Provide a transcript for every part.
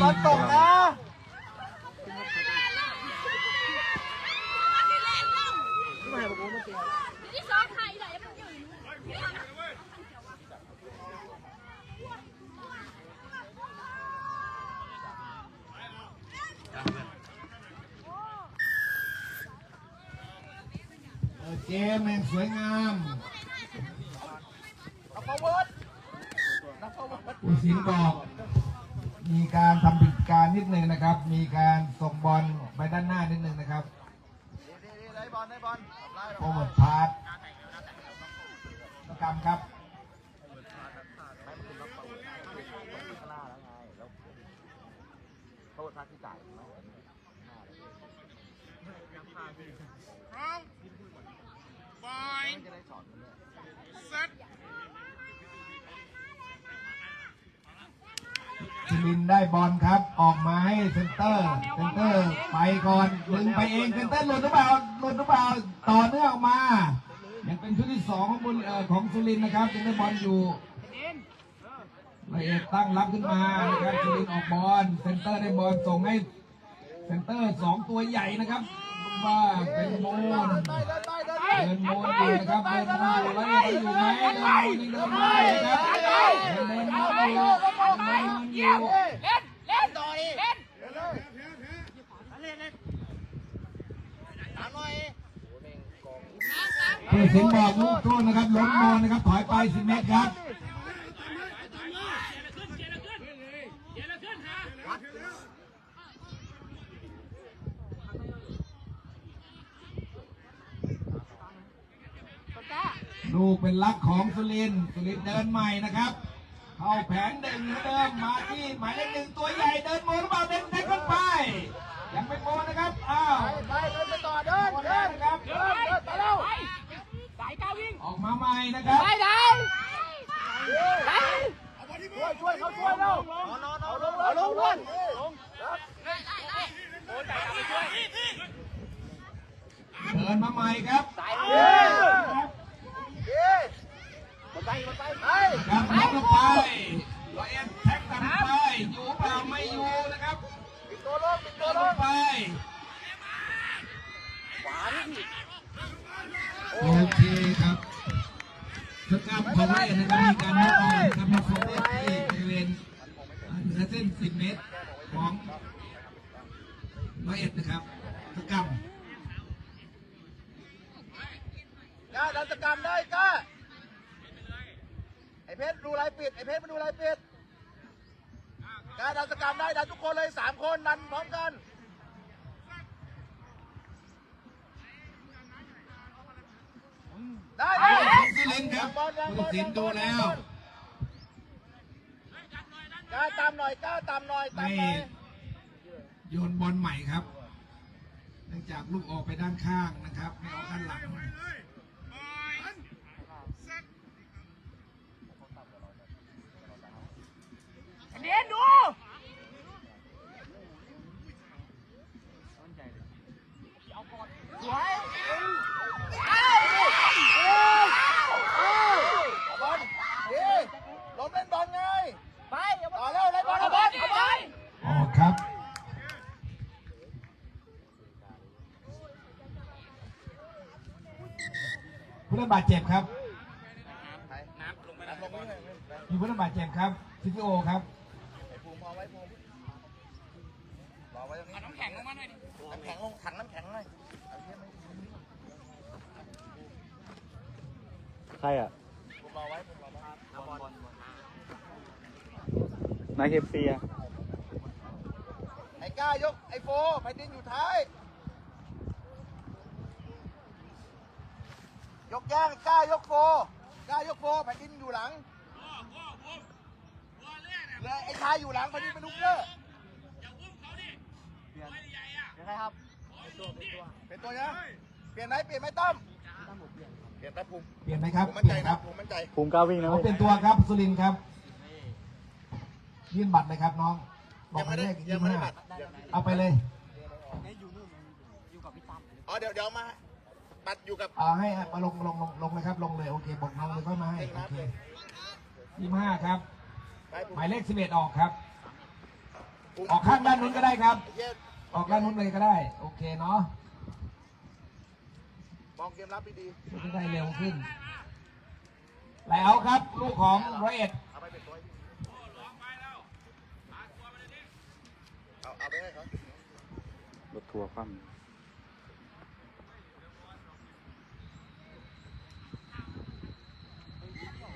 บอลตกนะที่ซ้อนไทยเลยมันอยู่เปิดเกมอย่างสวยงามเอาฟอร์เวิร์ดนักฟอร์เวิร์ดผู้สินบอก มีการทำผิดการนิดนึงนะครับ มีการส่งบอลไปด้านหน้านิดนึงนะครับได้บอลได้บอลโอเวอร์พาสกรรมครับโทษทักที่จ่ายไหมบอยจะได้สอมันเนี่ยเซ็ต สุรินได้บอลครับ ออกมาให้เซนเตอร์ เซนเตอร์ไปก่อนดึงไปเอง เซนเตอร์หลุดหรือเปล่าหลุดหรือเปล่า ต่อเนื่องออกมา ยังเป็นชุดที่สองของบุญเอ่อของสุรินนะครับยังได้บอลอยู่ละเอียดตั้งรับขึ้นมานะครับสุรินออกบอล เซนเตอร์ได้บอลส่งให้ เซนเตอร์สองตัวใหญ่นะครับว่าเป็นโมน เดินไปเดินไปเดินโมนอยู่นะครับเดินโมนอยู่แล้วอยู่ไหมเดินโมนยังเดินไม่นะครับเดินโมนอยู่เดินโมนอยู่เล่นเล่นต่อดิเล่นเดินเลยตามหน่อยผู้สินบอกลูกโทษนะครับล้มนอนนะครับถอยไปสิเมตรครับ ลูกเป็นลักของสุรินทร์สุรินทร์เดินใหม่นะครับ เข้าแผนหนึ่งเหมือนเดิมมาที่หมายเลขหนึ่งตัวใหญ่เดินโมนหรือเปล่าเดินเดินขึ้นไป ยังไม่โมนนะครับอ้าวไปเดินไปต่อเดินเดินนะครับเดินเดินไปแล้วสายก้าวิ่งออกมาใหม่นะครับไปไหนไปช่วยช่วยเขาช่วยเรานอนนอนลงเลยลงลงลงเดินมาใหม่ครับเย้เย้มา ไปมาไปไปครับล็อกลงไปร้อยเอ็ดแท็กกันไป อยู่เปล่าไม่อยู่นะครับปิดตัวลงปิดตัเดิวนลลงงไปโอเคครับสกรรมของร้อยเอ็ดนะครับมีการนับออนครับนับโฟเอสที่บริเวณเหนือเส้น 10 เมตรของร้อยเอ็ดนะครับสกรรมกล้าดันสกรรมได้กล้า เพชรดูลายปิดไอเพชรมาดูลายปิดกล้าดันสกรรมได้ดันทุกคนเลยสามคนดันพร้อมกันได้ขได้องสุรินทร์ครับผู้ตัดสินดูแล้วกล้าตามหน่อยกล้าตามหน่อยตามไม่หน่อยโยนบอลใหม่ครับ เนื่องจากลูกออกไปด้านข้างนะครับ ไม่ออกด้านหลัง เลยบอยเซ็ต เล่ นดูสวยบอลดีลงเล่นบอลไง ไปต่อเร็วเล่นบอลเอาบอลเอาบอลออกครับ ผู้เล่นบาดเจ็บครับ น้ำลงไปน้ำลงไปเลยมีผู้เล่นบาดเจ็บครับซิฟิโอครับ ไอ้ภูมิพอไว้ภูมิรอไว้ตรงนี้น้ำ แข็งลงมาหน่อยน้ำแข็งลงถังน้ำแข็งหน่อยเอาเทียบไหมใครอะภูมิรอไว้ภูมิรอไว้เอาบอลบอลนายเคฟซีอะไอ้ก้ายกไอ้โฟไปดินอยู่ท้าย ยกย่างไอ้ก้ายกโฟก้ายกโฟแผ่นดินอยู่หลังเลยไอ้ชายอยู่หลังแผ่นดินเป็นลูกเกอร์เปลี่ยนใครครับ เป็นตัวนะเปลี่ยนไหมเปลี่ยนไหมตั้มเปลี่ยนแต่ภูมิเปลี่ยนไหมครับผมเปมั่นใจลี่ยนคนะรับผมมั่นใจภูมิกล้าวิ่งนะเขาเป็นตัวครับสุรินทร์ครับ ยื่นบัตรเลยครับน้อง บอกยังหไม่ได้มายเลขยัยี่งสิบไม่ได้ห้าบัตรยังเอาไปเลยอ๋อเดี๋ยวเดี๋ยวมาบัตรอยู่กับเอาให้มาลงลงลงลงเลยครับ ลงเลยโอเคบอกน้องเลยค่อยมาให้เองโอนับเคเลยยี่สิบห้าครับไปภูหมิมายเลขสิบเอ็ดออกครับ ออกข้างด้านนู้นก็ได้ครับไอ้เหี้ยออกด้านนู้นเลยก็ได้ โอเคเนาะมองเกมรับดีจะได้เร็วขึ้น แล้วครับลูกของร้อยเอ็ดๆเอาไปเป็นตัวให้พี่เอาเอาไปให้เขารถทัวร์คว่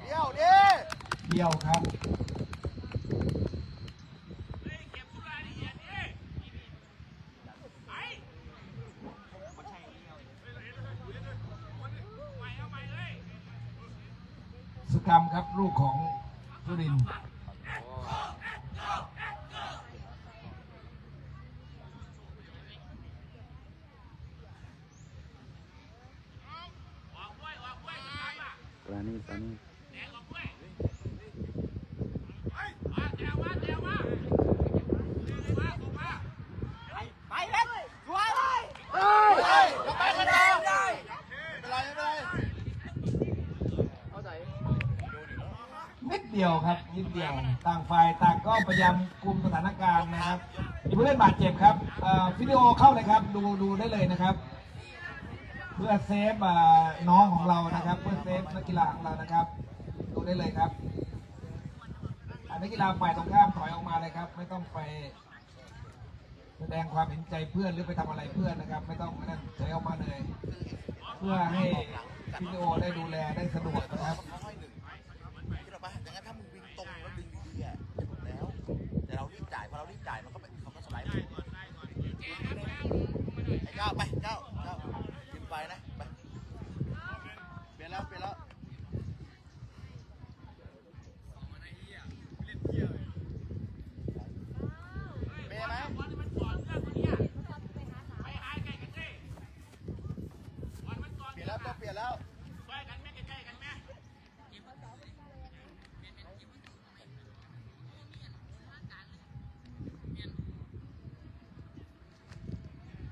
เดี๋ยวดิเดียวครับ กรรมครับ ลูกของสุรินทร์ำปลานี่ปลานี่ ไปเล่นสวยเลย เฮ้ยจะไปกันต่อไม่เป็นไรไม่เป็นไรเอาใส่ นิ ดเดียวครับนิดเดียวต่างฝ่ายต่างก็พยายามคุมสถานการณ์นะครับมีผู้เล่นบาดเจ็บครับวิดีโอเข้าเลยครับดูดูได้เลยนะครับ เพื่อเซฟน้องของเรานะครับ เพื่อเซฟนักกีฬาของเรานะครับ ดูได้เลยครับนักกีฬาฝ่ายตรงข้ามถอยออกมาเลยครับ ไม่ต้องไปแสดงความเห็นใจเพื่อนหรือไปทำอะไรเพื่อนนะครับ ไม่ต้องไม่ต้องถอยออกมาเลย เพื่อให้วิดีโอได้ดูแลได้สะดวกนะครับ ก้าไปเก้าเก้ากินไปนะไปเปลี่ยนแล้วเปลี่ยนแล้วเปลี่ยนไหมเปลี่ยนแล้วต้องเปลี่ยนแล้ว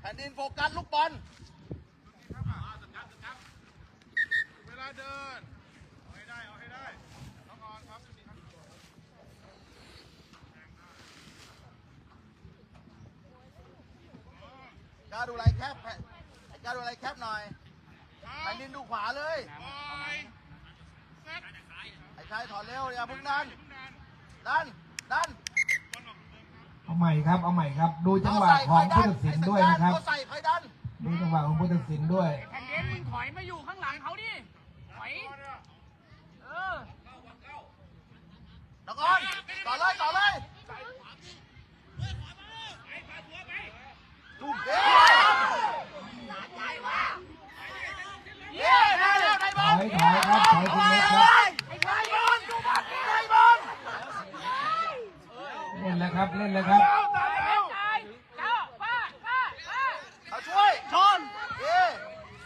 แผ่ นดินโฟกัสลูกบอลเวลาเดิน เอาให้ได้ เอาให้ได้น้องออนครับกล้าดูไรแคบแผ่นไอ้กล้าดูไรแคบหน่อยแผ่นดินดูขวาเลยบอยเซตไอ้ชายถอนเร็วอย่าเพึ่งดันดันดันเอา ใหม่ครับ เอาใหม่ครับ ดูจังหวะของผู้ตัดสินด้วยนะครับ เขาใส่คอยดันดูจังหวะของผู้ตัดสินด้วย แผ่นดินมึงถอยมาอยู่ข้างหลังเขาดิ ถอย เออน้องออนต่อเลยต่อเลยตุ้มเย้เย้ได้แล้วได้บถอลอยถอยครับถอยคุณเล็กครับ ไอ้ได้บอลดูบอลได้บอล เล่นแล้วครับ เล่นแล้วครับ ตายแล้วตายเจ้าป้าป้าป้า เอาช่วยชนเย้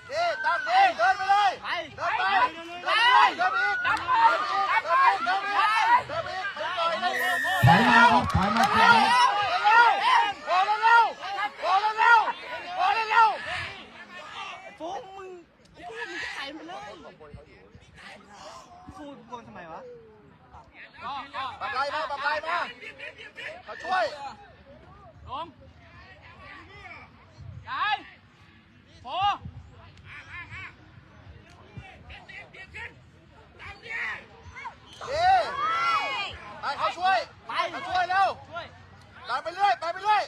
เย้ตั้งเย้เดินไปเลยเดินไปเดินไปเดินไปอีกเดินไปอีกเดินไปอีกเดินไปอีกเดินไปอีกไม่ปล่อยเลย ถอยมาครับ ถอยมาเสียบ โอ้เร็วโอ้เร็วโอ้เร็ว ฟุ้งมึงมึงจะใส่ไปเลยพูดโกนทำไมวะก็ก็ ปักไล่มาปักไล่มาเขาช่วย ลงยายโฟ เย้ไปเขาช่วยไปเขาช่วยเร็ว ช่วย ดันไปเรื่อยไปไปเรื่อย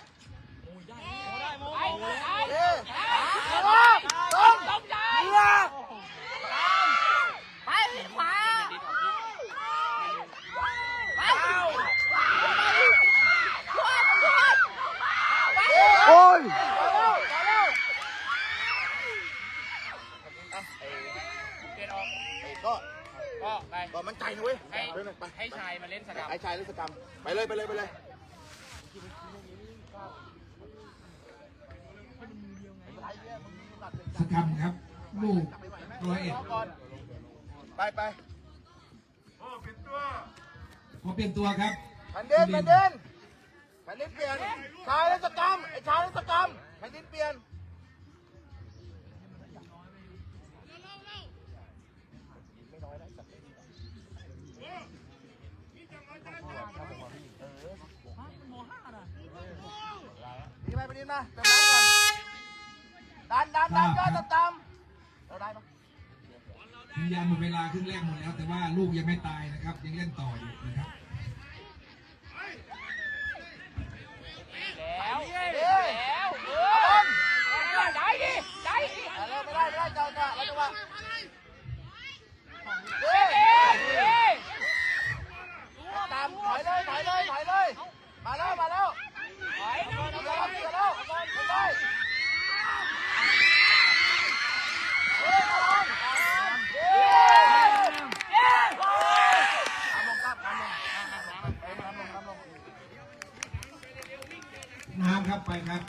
ไปไป เย้ตรงตรง ตรงใจไปขวาไป เย้ โอ้ย มาเร็วมาเร็วอะไอ้ เปลี่ยนออก ไอ้ก็ ก็ไป ก็มันใจนะเว้ย ให้ เดินหน่อยไป ให้ชายมาเล่นสนามไอ้ชายเล่นสกรรม ไปเลยไปเลยไปเลยสกรรมครับลูกร้อยเอ็ดก่อนไปไปขอเปลี่ยนตัวครับแผ่นดินแผ่นดินแผ่นดินเปลี่ยนชายเล่นสกรรมไอ้ชายเล่นสกรรมแผ่นดินเปลี่ยน งนะเติมน้ำก่อนดันดันดันยอดต่ำๆเราได้ปะสัญญาณหมดเวลาครึ่งแรกหมดแล้ว แต่ว่าลูกยังไม่ตายนะครับ ยังเล่นต่ออยู่นะครับแล้วเอ้ยแล้วเอเอาบออลได้ดิได้ดิเอาเร็วไม่ได้ไม่ได้เจ้าเจ้าเราจะว่าเฮ้ เอ้ ย ยเอ้ย ตามถอยเลยถอยเลยถอยเลย มาแล้วมาแล้ว ถอย เดี๋ยวแล้วเดี๋ยวแล้วบอลไปเลยเฮ้ยบอลเฮ้ย เอ้ย ทำลงครับทำลงทำลงทำลง น้ำครับไปครับ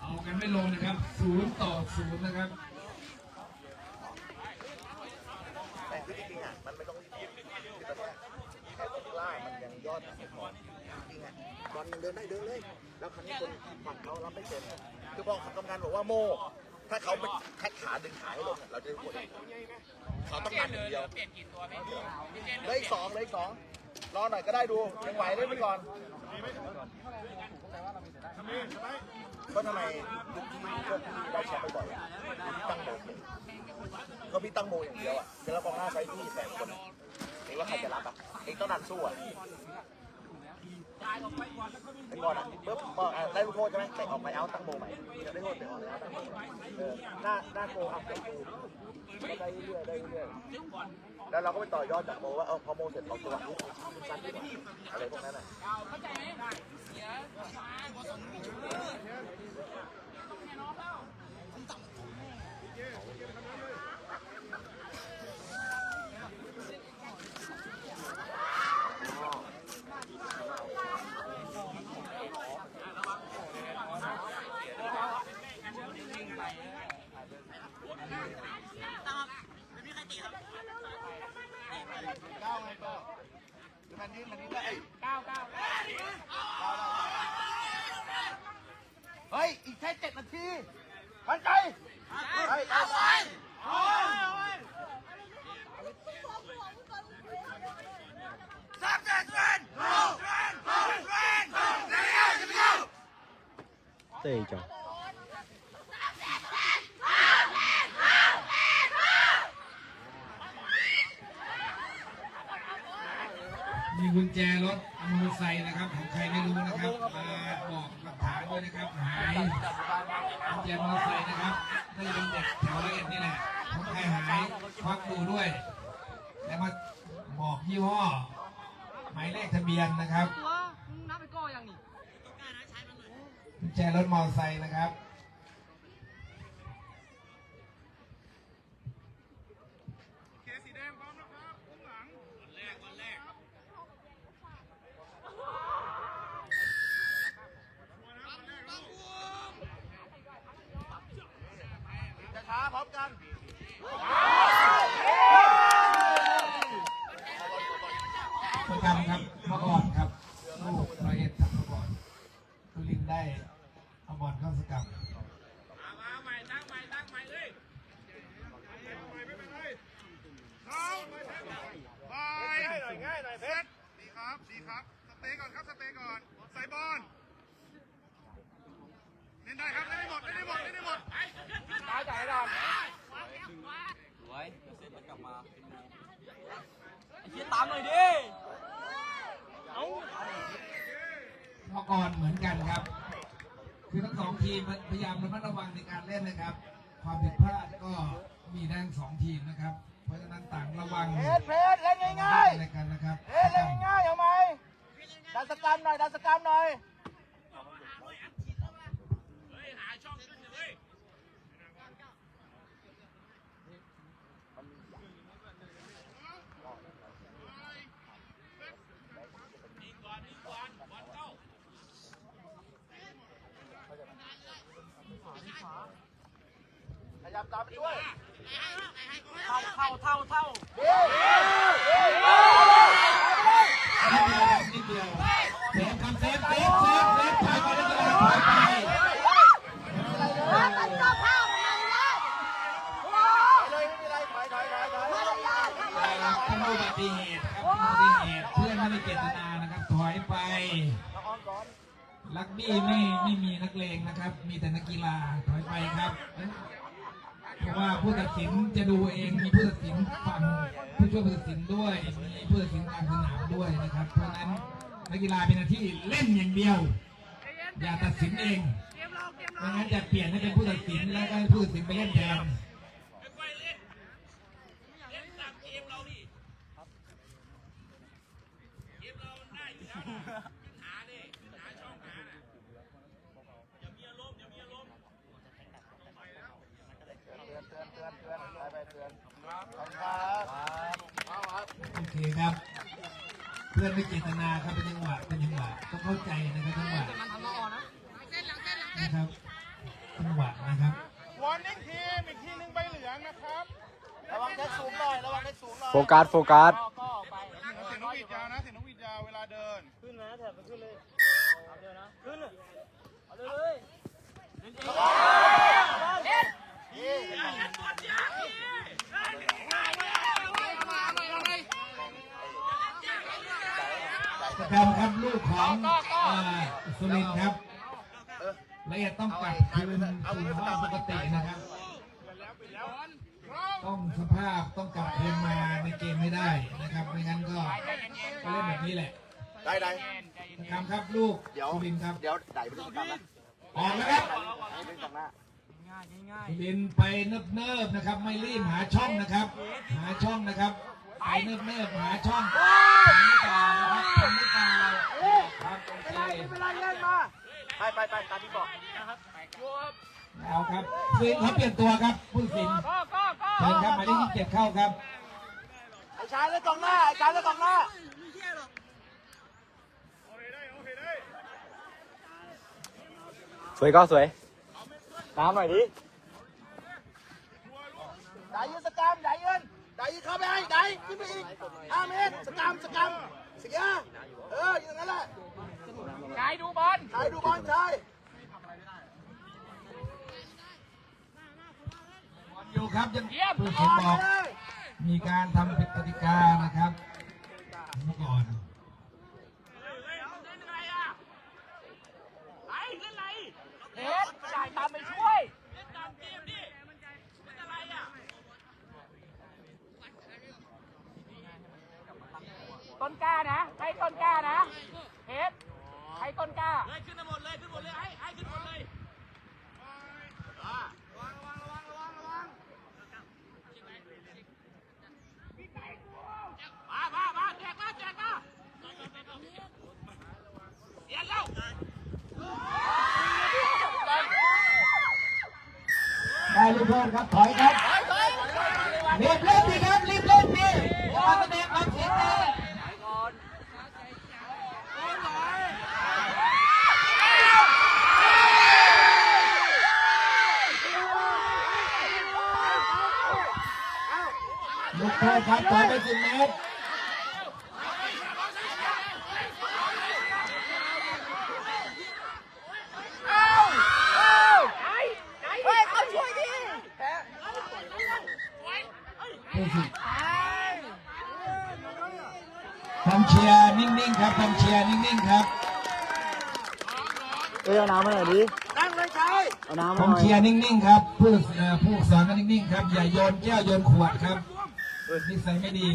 เอากันไม่ลงนะครับศูนย์ต่อศูนย์นะครับ แต่ที่จริงอะมันไม่ต้องรีบคือตอนเนี้ยแค่ตรงล่างมันยังยอดไม่พอจริงอะบอลยังเดินได้เดินเลย แล้วครั้นี้คนฝั่งเขารับไม่เป็นคือพอกรรมการบอกว่าโม ถ้าเขาไปคัดขาดึงขาให้ลงอะเราจะได้ผลเขาต้องเปลี่ยการนอเลย่างยเดียวเปลี่ยนกี่ตัวพี่พี่เจนเหลยสองเหลยสองรอหน่อยก็ได้ดูยังไหวเล่นไปก่อนก็ทำไมทุกทีมพวกที่ได้แชมป์บ่อยๆอะตั้งโมเก่งเขาพี่ตั้งโมอย่างเดียวอะแล้วกองหน้าใช้ที่แสนคนเองว่าใครจะรับอะเองต้องดันสู้อะ ไอ้บอลอะปุ๊บพออะได้ลูกโทษใช่ไหมเตะออกไปเอาตั้งโมใหม่ได้โทษเตะออกแล้วตั้งโมใหม่เออหน้าหน้าโกอัพได้กูแล้วได้เรื่อยๆได้เรื่อยๆแล้วเราก็ไปต่อยอดจากโมว่าเออพอโมเสร็จเราจังหวะนี้สั้นดีกว่าอะไรพวกนั้นอะเข้าใจไหมเสีย เก้าไงก็ดูแมนดี้แมนดี้ได้ เก้าเก้า เฮ้ย อีกแค่เจ็ดนาทีมันใจเฮ้ยเอาไปสับเจ็ดเซนเซนเซนเซนเซน เจ้ะมีกุญแจรถมอเตอร์ไซค์นะครับของใครไม่รู้นะครับมาบอกหลักฐานด้วยนะครับหายกุญแจมอเตอร์ไซค์นะครับน่าจะเป็นเด็กแถวละเอียดนี่แหละของใครหายควักดูด้วย แล้วมาบอกยี่ห้อหมายเลขทะเบียนนะครับ ตัวมึงนับไปก้อยังนี่ กุญ แจรถมอเตอร์ไซค์นะครับ เคสีแดงพร้อมนะครับข้างหลังวันแรกวันแรกจะช้าพร้อมกันประจำครับเมื่อก่อนครับลูกร้อยเอ็ดทำเมื่อก่อนตุลินได้ เอาบอลเข้าสกัดมาใหม่ตั้งใหม่ตั้งใหม่เลยบายง่ายหน่อยง่ายหน่อยเพชรดีครับดีครับสเตย์ก่อนครับสเตย์ก่อนใส่บอลเล่นได้ครับเล่นได้หมดเล่นได้หมดเล่นได้หมดตายจ่ายก่อนเมื่อก่อนเหมือนกันครับ คือทั้งสองทีมพยายามระมัดระวังในการเล่นนะครับ ความผิดพลาดก็มีทั้งสองทีมนะครับ เพราะฉะนั้นต่างระวังเพชรเพชรเล่นง่ายอะไรกันนะครับๆเพชรเล่นง่ายๆเอาไหมดันสกรรมหน่อยดันสกรรมหน่อย ขยับตามไปด้วยเท่าเท่าเท่าเท่านิดเดียวนิดเดียวเซฟครับเซฟเซฟเซฟเซฟถอยไปเลยถอยไป เลยไม่มีไรถอยถอยถอยถอย ทำอุบัติเหตุครับอุบัติเหตุเพื่อนไม่ได้เจตนานะครับ ถอยไป เอาออนก่อน ถ ลักบี้ไม่ไม่มีนักเลงนะครับ มีแต่นักกีฬาถอยไปครับ เพราะว่าผู้ตัดสินจะดูเองมีผู้ตัดสินฝั่งผู้ช่วยผู้ตัดสินด้วย มีผู้ตัดสินกลางสนามด้วยนะครับ เพราะฉะนั้น นักกีฬาเป็นหน้าที่เล่นอย่างเดียว อย่าตัดสินเองไม่งั้นจะเปลี่ยนให้เป็นผู้ตัดสินแล้วก็ให้ผู้ตัดสินไปเล่นแทนเตือนเตือนเตือนเตือนไปไปเตือนครับขอบคุณครับเอารับโอเคครับ พื่อนไม่เจตนาครับเป็นจังหวะเป็นจังหวะต้องเข้าใจนะครับจังหวะนะครับจังหวะนะครับวอร์นิ่งทีมอีกทีหนึ่งใบเหลืองนะครับระวังแท็กสูงหน่อยระวังแท็กสูงหน่อยโฟกัสโฟกัสเสียงนกหวีดยาวนะเสียงนกหวีดยาวเวลาเดินส กรรมครับลูกของเอ่อสุรินทร์ครับละเอียดต้องกลับคืนสู่ภาวะปกตินะครับ ต้องสภาพต้องกลับคืนมาในเกมไม่ได้นะครับไม่งั้นก็ก็เล่นแบบนี้แหละได้ได้สกรรมครับลูกเดี๋ยวสุรินทร์ครับเดี๋ยวได้ไปดูกรรมนะออกแล้วครับให้เป็นกองหน้าสุรินทร์ไปเนิบๆนะครับ ไม่รีบหาช่องนะครับ หาช่องนะครับ ไปเนิบๆหาช่องทำหรือเปล่านะครับทำหรือเปล่าครับโอเคไปไปไปตามที่บอกเอาครับสุรินทร์เขาเปลี่ยนตัวครับผู้ตัดสินก็ก็ก็เชิญครับหมายเลขยี่สิบเจ็ดเข้าครับไอ้ชายแล้วกองหน้าไอ้ชายแล้วกองหน้าสวยก็สวยน้ำหน่อยดิได้ยืนสกรรม ได้ยืนได้ยืนเข้าไปให้ได้ขึ้นไปอีกห้าเมตรสกรรมสกรรมเสียเอออยู่ตรงนั้นแหละกายดูบอลชายดูบอลชายอยู่ครับยังเยี่ยมผู้ตัดสินบอกมีการทำผิดกติกานะครับเมื่อก่อน เฮ็ดจ่ายตามไปช่วยต้นกล้านะ ให้ต้นกล้านะเฮ็ด ให้ต้นกล้ามามามาแจกมาแจกมาเดี๋ยวแล้วได้ลูกโทษครับถอยครับรีบเล่นดีครับรีบเล่นดีอย่ามาแสดงความเสียใจลูกโทษครับถอยไปสิบเมตรเฮ้ยเชียร์นิ่งๆครับกองเชียร์นิ่งๆครับเอ้ยเอาน้ำมาหน่อยดินั่งเลยชายเอาน้ำมาองหน่อยเชียร์นิ่งๆครับ ผู้ผู้สอนก็นิ่งๆครับ อย่าโยนแก้วโยนขวดครับ นิสัยไม่ดี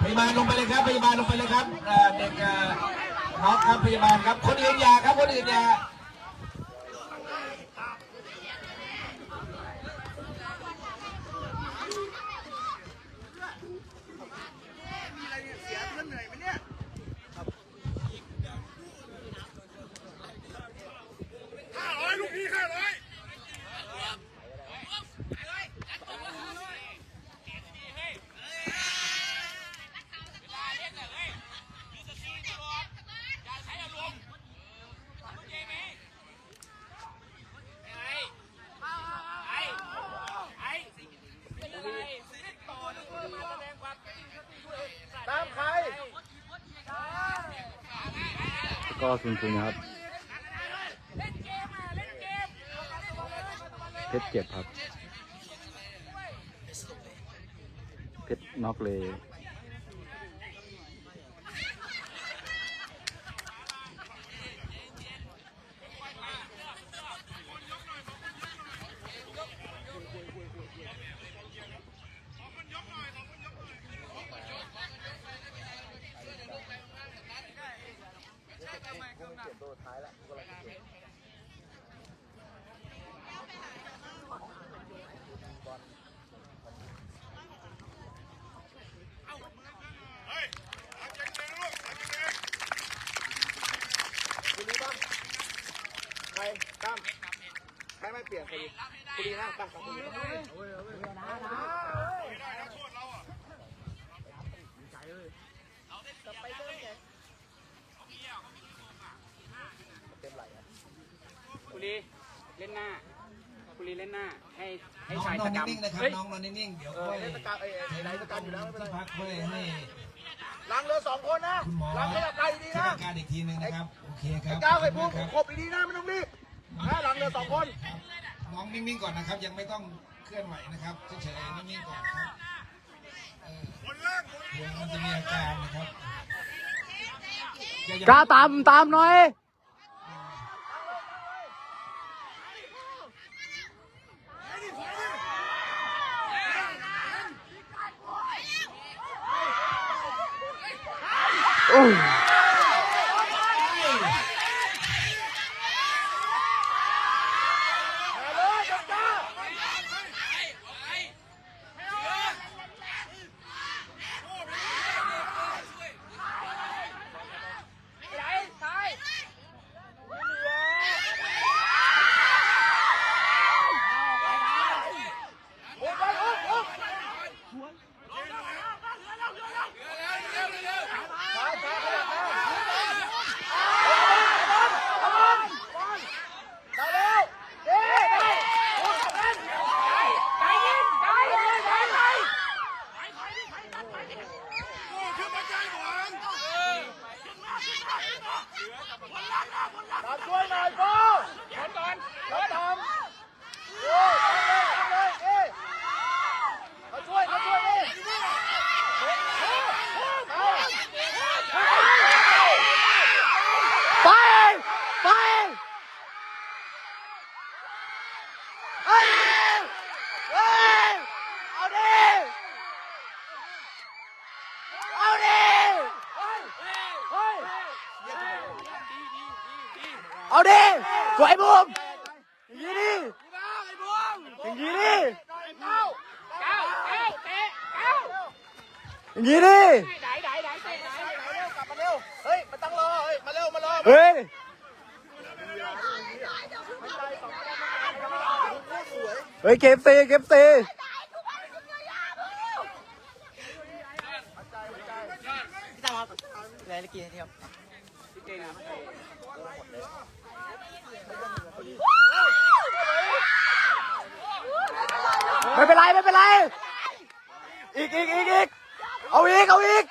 พยาบาลลงไปเลยครับพยาบาลลงไปเลยครับเด็กน็อกครับพยาบาลครับ คนอื่นอย่าครับคนอื่นอย่า เสียเพื่อนเหนื่อยไหมเนี่ย ห้าร้อยลูกพี่ห้าร้อย ตามใคร ก็ซุนๆนะครับ เล่นเกมอะเล่นเกม ชรเจ็บครับ เพชรน็อกเลย เฮ้ยเอาเก่งๆนะลูกเอาเก่ง คุณดีบ้างใครตั้มใครไม่เปลี่ยนครดีคุณดีนะตั้มคุณดีๆไม่ได้นะโทษเราอะใจเลยจะไปเริ่มไงเต็มไหลอะกุลีเล่นหน้ากุลีเล่นหน้าให้ให้ชายตะกำนิ่งนะครับน้องนอนนิ่งๆเดี๋ยวเออค่อยเทศกาลเอ้ยเอ้ไหนเทศกาลอยู่แล้วไม่เป็นไรพักค่อยให้ล้างเรือสองคนนะคุณหมอล้างขยะไกลดีนะการอีกทีหนึ่งนะครับ เคคไอ้รับก้าวไอ้ขภูอบมิคุณขบดีๆนะไม่ต้องรีบนะล้างเรือสองคนครับน้องนิ่งๆก่อนนะครับ ยังไม่ต้องเคลื่อนไหวนะครับเฉยๆนิ่งๆก่อนครับเออบนล่างบนเดี๋ยวมันจะมีอาการนะครับอย่าอย่กล้าตามตามหน่อยมาเลยจับจ้า ไหนซ้าย อุ้มไปอุ้มอุ้มช้าช้าขยับมาเอาบอลเอาบอลเอาเร็วเย้ได้อุ้มเล่น ใจเย็นใจเย็นใจเย็น โอ้ขึ้นมาใจหวาน ตามช่วยหน่อยโบ ชนก่อน รับตามโอ้ยทำเลยทำเลยเอ๊ะเขาช่วยเขาช่วยเอ๊ะเอา ไป ไปเฮ้ยเฮ้ยเอาดิ เอาดิ เอาดิสวยบุ้มอย่างนี้ดิอย่างนี้ดิเก้าเก้าเตะเก้าอย่างนี้ดิไหนไหนไหนเตะไหนไหนเร็วกลับมาเร็วเฮ้ยมันต้องรอเฮ้ยมาเร็วมารอเฮ้ยเฮ้ยเก็บซีเก็บซี ไม่เป็นไร ไม่เป็นไร อีกอีกอีกอีกเอาอีก เอาอีก